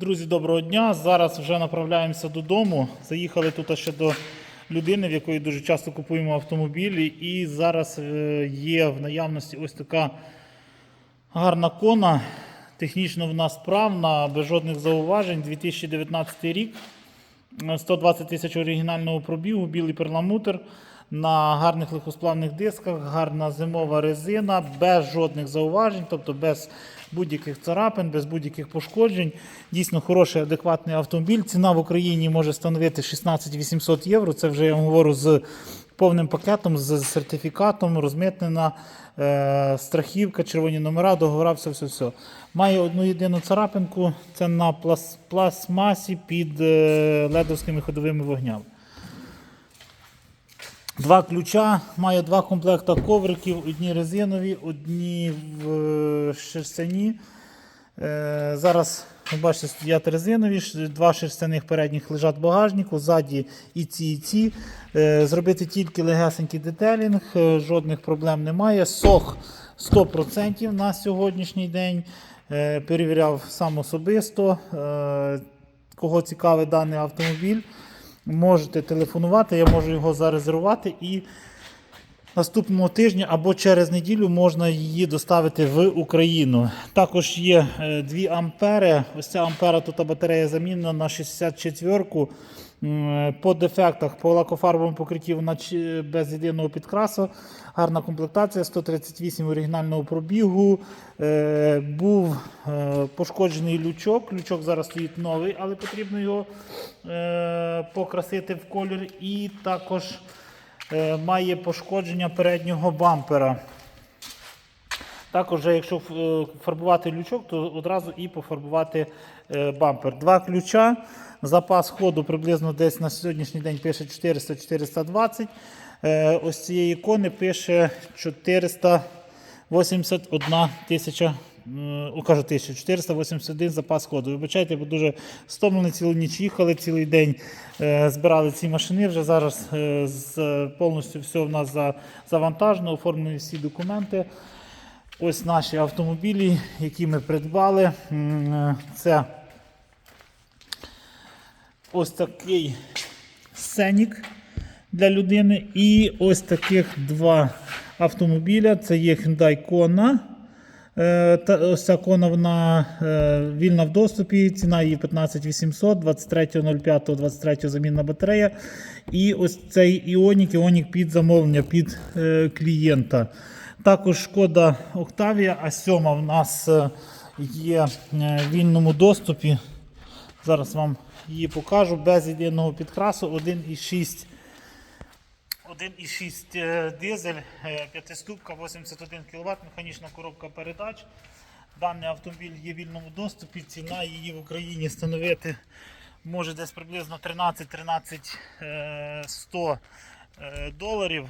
Друзі, доброго дня. Зараз вже направляємося додому. Заїхали тут ще до людини, в якої дуже часто купуємо автомобілі. І зараз е, є в наявності ось така гарна кона. Технічно вона справна, без жодних зауважень. 2019 рік. 120 тисяч оригінального пробігу, білий перламутр на гарних легкосплавних дисках, гарна зимова резина, без жодних зауважень, тобто без будь-яких царапин, без будь-яких пошкоджень. Дійсно хороший, адекватний автомобіль. Ціна в Україні може становити 16 800 євро. Це вже я вам говорю з повним пакетом, з сертифікатом, розмитнена е, страхівка, червоні номера, договора, все, все, все. Має одну єдину царапинку, це на плас, пластмасі під е, ледовськими ходовими вогнями. Два ключа, має два комплекта ковриків, одні резинові, одні в е, шерстяні. Е, зараз, бачите, стоять резинові, два шерстяних передніх лежать в багажнику, ззаді і ці, і ці. Е, зробити тільки легесенький детелінг, жодних проблем немає. Сох 100% на сьогоднішній день. Перевіряв сам особисто. Кого цікавий даний автомобіль, можете телефонувати, я можу його зарезервувати і наступного тижня або через неділю можна її доставити в Україну. Також є е, 2 ампери. Ось ця ампера тут батарея замінена на 64-ку. По дефектах, по лакофарбовому покритті вона без єдиного підкрасу. Гарна комплектація, 138 оригінального пробігу. Е, був е, пошкоджений лючок. Лючок зараз стоїть новий, але потрібно його е, покрасити в колір. І також е, має пошкодження переднього бампера. Також, якщо е, фарбувати лючок, то одразу і пофарбувати е, бампер. Два ключа. Запас ходу приблизно десь на сьогоднішній день пише 400-420. Е, Ось цієї ікони пише 481 тисяча. О, кажу, 1481 запас ходу. Вибачайте, бо дуже стомлені цілу ніч їхали, цілий день е, збирали ці машини. Вже зараз е, повністю все в нас завантажено, оформлені всі документи. Ось наші автомобілі, які ми придбали. Е, Це ось такий сценік для людини. І ось таких два автомобіля. Це є Hyundai Kona. Е, ось ця кона вона е, вільна в доступі. Ціна її 15 800, 23.05, 23 замінна батарея. І ось цей Іонік, Іонік під замовлення під е, клієнта. Також шкода Octavia, а 7 в нас є в вільному доступі. Зараз вам її покажу без єдиного підкрасу 1,6 1,6 е, дизель, е, п'ятиступка, 81 кВт, механічна коробка передач. Даний автомобіль є в вільному доступі. Ціна її в Україні становити може десь приблизно 13-13 е, 100 е, доларів.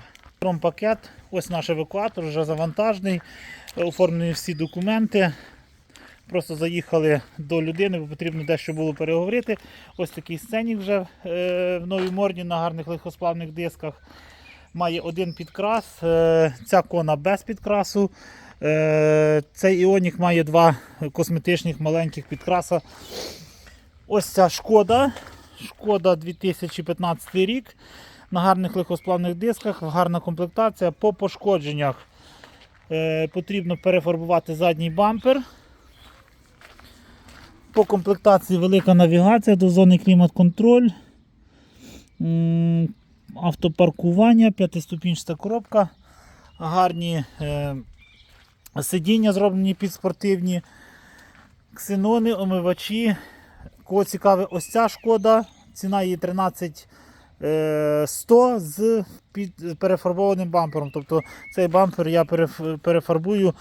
Пакет, ось наш евакуатор, вже завантажений, е, оформлені всі документи. Просто заїхали до людини, бо потрібно дещо було переговорити. Ось такий сценік вже е, в новій морді на гарних легкосплавних дисках. Має один підкрас. Е, ця кона без підкрасу. Е, цей іонік має два косметичних маленьких підкраса. Ось ця шкода. Шкода 2015 рік. На гарних легкосплавних дисках, гарна комплектація. По пошкодженнях е, потрібно перефарбувати задній бампер. По комплектації велика навігація до зони клімат-контроль. Автопаркування, п'ятиступінчата коробка, гарні е, сидіння зроблені під спортивні, ксенони, омивачі. Кого цікавить ось ця шкода, ціна її 13 е, 100 з під перефарбованим бампером. Тобто цей бампер я перефарбую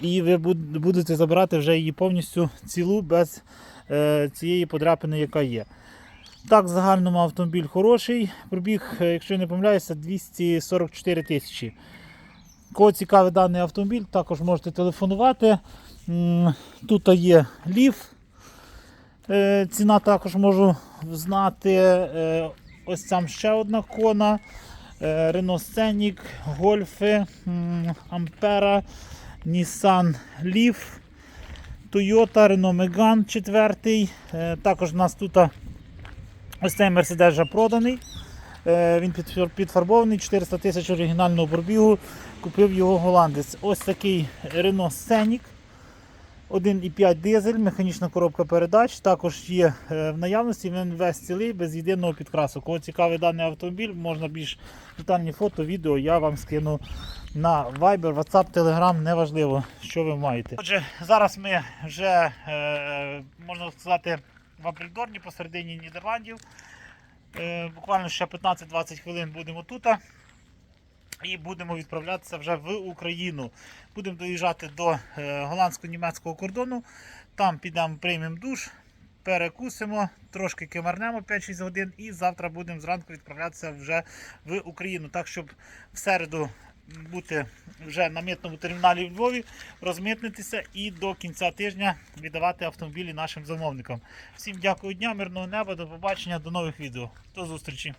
і ви будете забирати вже її повністю цілу без е, цієї подряпини, яка є. Так, в загальному автомобіль хороший. Пробіг, е, якщо не помиляюся, 244 тисячі. Кого цікавий даний автомобіль, також можете телефонувати. Тут є ліф. Е, Ціна також можу знати. Е, Ось там ще одна кона. Renault Scenic, Гольфи, Ampera, Nissan Leaf. Toyota, Renault Megane 4. Е, Також у нас тут ось цей Mercedes вже проданий. Е, Він підфарбований, 400 тисяч оригінального пробігу. Купив його голландець. Ось такий Renault Scenic. 1,5 дизель, механічна коробка передач. Також є е, в наявності, він весь цілий, без єдиного підкрасу. Кого цікавий даний автомобіль, можна більш детальні фото, відео я вам скину на Viber, WhatsApp, Telegram, неважливо, що ви маєте. Отже, зараз ми вже, е, можна сказати, в Апельдорні посередині Нідерландів. Е, буквально ще 15-20 хвилин будемо тут. І будемо відправлятися вже в Україну. Будемо доїжджати до е, голландсько-німецького кордону. Там підемо, приймемо душ, перекусимо, трошки кимарнемо 5-6 годин і завтра будемо зранку відправлятися вже в Україну. Так, щоб в середу бути вже на митному терміналі в Львові, розмитнитися і до кінця тижня віддавати автомобілі нашим замовникам. Всім дякую дня, мирного неба, до побачення, до нових відео. До зустрічі!